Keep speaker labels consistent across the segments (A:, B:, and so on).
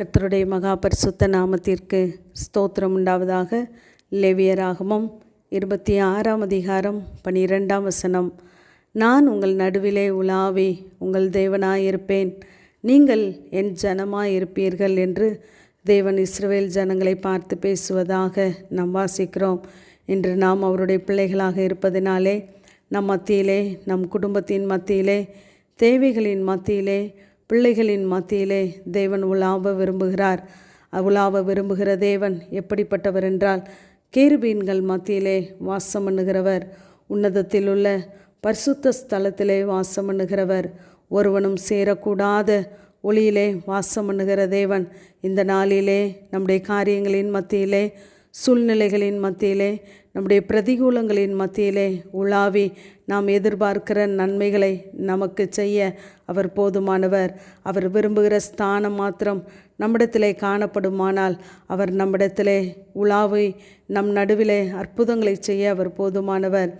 A: கர்த்தருடைய மகா பரிசுத்த நாமத்திற்கு ஸ்தோத்திரம் உண்டாவதாக லேவியராகமம். இருபத்தி ஆறாம் அதிகாரம் பனிரெண்டாம் வசனம். நான் உங்கள் நடுவிலே உலாவி உங்கள் தேவனாயிருப்பேன். நீங்கள் என் ஜனமாயிருப்பீர்கள் என்று தேவன் இஸ்ரவேல் ஜனங்களை பார்த்து பேசுவதாக நாம் வாசிக்கிறோம். இன்று நாம் அவருடைய பிள்ளைகளாக இருப்பதினாலே நம் மத்தியிலே நம் குடும்பத்தின் மத்தியிலே தேவைகளின் மத்தியிலே பிள்ளைகளின் மத்தியிலே தேவன் உலாவ விரும்புகிறார். உலாவ விரும்புகிற தேவன் எப்படிப்பட்டவர் என்றால் கேருபீன்கள் மத்தியிலே வாசம் பண்ணுகிறவர் உன்னதத்தில் உள்ள பரிசுத்த ஸ்தலத்திலே வாசம் பண்ணுகிறவர் ஒருவனும் சேரக்கூடாத ஒளியிலே வாசம் பண்ணுகிற தேவன். இந்த நாளிலே நம்முடைய காரியங்களின் மத்தியிலே சூழ்நிலைகளின் மத்தியிலே நம்முடைய பிரதிகூலங்களின் மத்தியிலே உலாவி நாம் எதிர்பார்க்கிற நன்மைகளை நமக்கு செய்ய அவர் போதுமானவர். அவர் விரும்புகிற ஸ்தானம் மாத்திரம் நம்மிடத்திலே காணப்படுமானால் அவர் நம்மிடத்திலே உலாவி நம் நடுவிலே அற்புதங்களை செய்ய அவர் போதுமானவர்.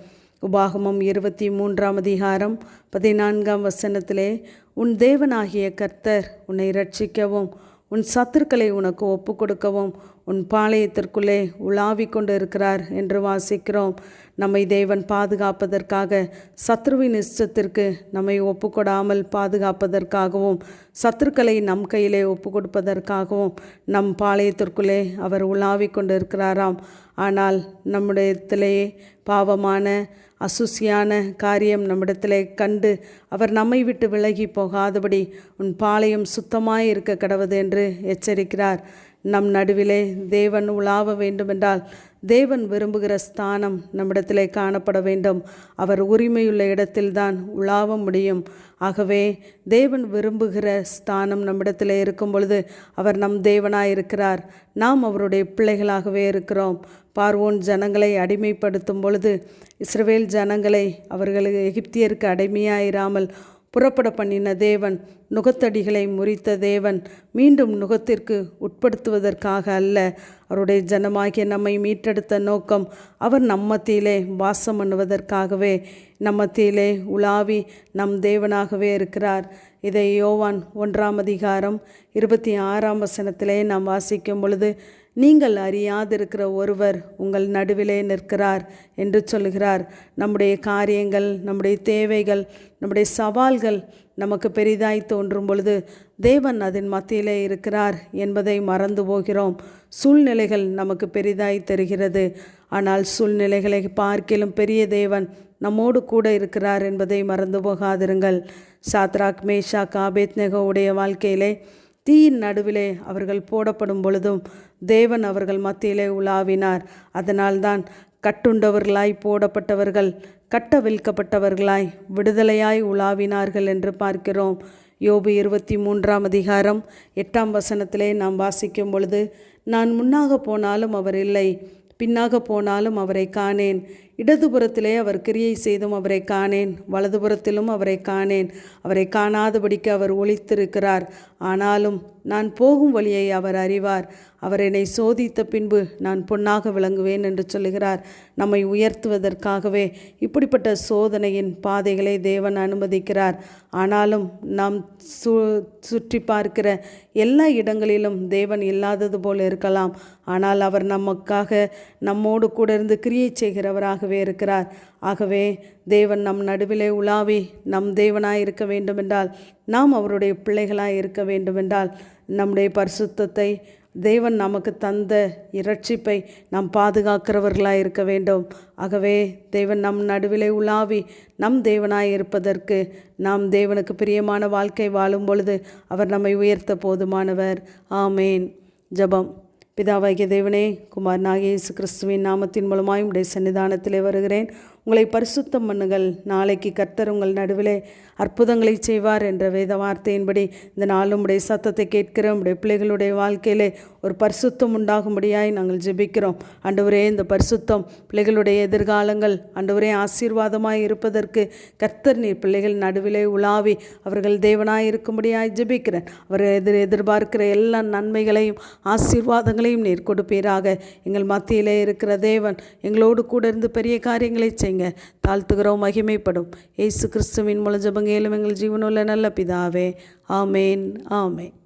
A: உபாகமம் இருபத்தி மூன்றாம் அதிகாரம் பதினான்காம் வசனத்திலே உன் தேவனாகிய கர்த்தர் உன்னை ரட்சிக்கவும் உன் சத்துருக்களை உனக்கு ஒப்பு கொடுக்கவும் உன் பாளையத்திற்குள்ளே உலாவிக் கொண்டு இருக்கிறார் என்று வாசிக்கிறோம். நம்மை தேவன் பாதுகாப்பதற்காக சத்ருவின் இஷ்டத்திற்கு நம்மை ஒப்புக்கொடாமல் பாதுகாப்பதற்காகவும் சத்துருக்களை நம் கையிலே ஒப்பு கொடுப்பதற்காகவும் நம் பாளையத்திற்குள்ளே அவர் உலாவிக் கொண்டு இருக்கிறாராம் ஆனால் நம்முடையத்திலேயே பாவமான அசுசியான காரியம் நம்மிடத்திலே கண்டு அவர் நம்மை விட்டு விலகி போகாதபடி உன் பாளையம் சுத்தமாய் இருக்க கடவுது என்று எச்சரிக்கிறார். நம் நடுவிலே தேவன் உலாவ வேண்டுமென்றால் தேவன் விரும்புகிற ஸ்தானம் நம்மிடத்திலே காணப்பட வேண்டும். அவர் உரிமையுள்ள இடத்தில்தான் உலாவ முடியும். ஆகவே தேவன் விரும்புகிற ஸ்தானம் நம்மிடத்தில் இருக்கும் பொழுது அவர் நம் தேவனாக இருக்கிறார் நாம் அவருடைய பிள்ளைகளாகவே இருக்கிறோம். பார்வோன் ஜனங்களை அடிமைப்படுத்தும் பொழுது இஸ்ரவேல் ஜனங்களை அவர்களுக்கு எகிப்தியருக்கு அடிமையாயிராமல் புறப்பட பண்ணின தேவன் நுகத்தடிகளை முறித்த தேவன் மீண்டும் நுகத்திற்கு உட்படுத்துவதற்காக அல்ல. அவருடைய ஜனமாகிய நம்மை மீட்டெடுத்த நோக்கம் அவர் நம்மத்தியிலே வாசம் பண்ணுவதற்காகவே நம்மத்தியிலே உலாவி நம் தேவனாகவே இருக்கிறார். இதை யோவான் ஒன்றாம் அதிகாரம் இருபத்தி ஆறாம் வசனத்திலே நாம் வாசிக்கும் பொழுது நீங்கள் அறியாதிருக்கிற ஒருவர் உங்கள் நடுவிலே நிற்கிறார் என்று சொல்கிறார். நம்முடைய காரியங்கள் நம்முடைய தேவைகள் நம்முடைய சவால்கள் நமக்கு பெரிதாய் தோன்றும் பொழுது தேவன் அதன் மத்தியிலே இருக்கிறார் என்பதை மறந்து போகிறோம். சூழ்நிலைகள் நமக்கு பெரிதாய் தெரிகிறது. ஆனால் சூழ்நிலைகளை பார்க்கிலும் பெரிய தேவன் நம்மோடு கூட இருக்கிறார் என்பதை மறந்து போகாதிருங்கள். சாத்ராக் மேஷா காபேத் நெகோவுடைய வாழ்க்கையிலே தீயின் நடுவிலே அவர்கள் போடப்படும் பொழுதும் தேவன் அவர்கள் மத்தியிலே உலாவினார். அதனால்தான் கட்டுண்டவர்களாய் போடப்பட்டவர்கள் கட்ட வில்க்கப்பட்டவர்களாய் விடுதலையாய் உலாவினார்கள் என்று பார்க்கிறோம். யோபு இருபத்தி மூன்றாம் அதிகாரம் எட்டாம் வசனத்திலே நாம் வாசிக்கும் பொழுது நான் முன்னாக போனாலும் அவர் இல்லை பின்னாக போனாலும் அவரை காணேன். இடதுபுறத்திலே அவர் கிரியை செய்தும் அவரை காணேன் வலதுபுறத்திலும் அவரை காணேன். அவரை காணாதபடிக்கு அவர் ஒழித்திருக்கிறார் ஆனாலும் நான் போகும் வழியை அவர் அறிவார். அவர் என்னை சோதித்த பின்பு நான் பொன்னாக விளங்குவேன் என்று சொல்லுகிறார். நம்மை உயர்த்துவதற்காகவே இப்படிப்பட்ட சோதனையின் பாதைகளை தேவன் அனுமதிக்கிறார். ஆனாலும் நாம் சு சுற்றி பார்க்கிற எல்லா இடங்களிலும் தேவன் இல்லாதது போல் இருக்கலாம். ஆனால் அவர் நமக்காக நம்மோடு கூட இருந்து கிரியை செய்கிறவராக தேவனாகவே இருக்கிறார். ஆகவே தேவன் நம் நடுவிலே உலாவி நம் தேவனாய் இருக்க வேண்டுமென்றால் நாம் அவருடைய பிள்ளைகளாய் இருக்க வேண்டுமென்றால் நம்முடைய பரிசுத்தத்தை தேவன் நமக்கு தந்த இரட்சிப்பை நாம் பாதுகாக்கிறவர்களாக இருக்க வேண்டும். ஆகவே தேவன் நம் நடுவிலே உலாவி நம் தேவனாய் இருப்பதற்கு நாம் தேவனுக்கு பிரியமான வாழ்க்கை வாழும் பொழுது அவர் நம்மை உயர்த்த போதுமானவர். ஆமேன். ஜபம். பிதாவாகிய தேவனே குமார் நாகேசு கிறிஸ்துவின் நாமத்தின் மூலமாய் உடைய சன்னிதானத்திலே வருகிறேன். உங்களை பரிசுத்தம் பண்ணுங்கள். நாளைக்கு கர்த்தர் உங்கள் நடுவிலே அற்புதங்களை செய்வார் என்ற வேத வார்த்தையின்படி இந்த நாளும் உடைய சத்தத்தை கேட்கிறோம். உடைய பிள்ளைகளுடைய வாழ்க்கையிலே ஒரு பரிசுத்தம் உண்டாகும்படியாய் நாங்கள் ஜெபிக்கிறோம். அண்டவரே இந்த பரிசுத்தம் பிள்ளைகளுடைய எதிர்காலங்கள் அண்டவரே ஆசீர்வாதமாய் இருப்பதற்கு கர்த்தர் நீர் பிள்ளைகள் நடுவிலே உலாவி அவர்கள் தேவனாய் இருக்கும்படியாய் ஜெபிக்கிறேன். அவர் எதிர் எதிர்பார்க்கிற எல்லா நன்மைகளையும் ஆசீர்வாதங்களையும் நீர் கொடுப்பீராக. எங்கள் மத்தியிலே இருக்கிற தேவன் எங்களோடு கூட இருந்து பெரிய காரியங்களை செய்ய செய்யுங்க தாழ்த்துகிறோம் மகிமைப்படும். ஏசு கிறிஸ்துவின் மூலம் ஜபங்கேலும் எங்கள் ஜீவனுள்ள நல்ல பிதாவே. ஆமேன் ஆமேன்.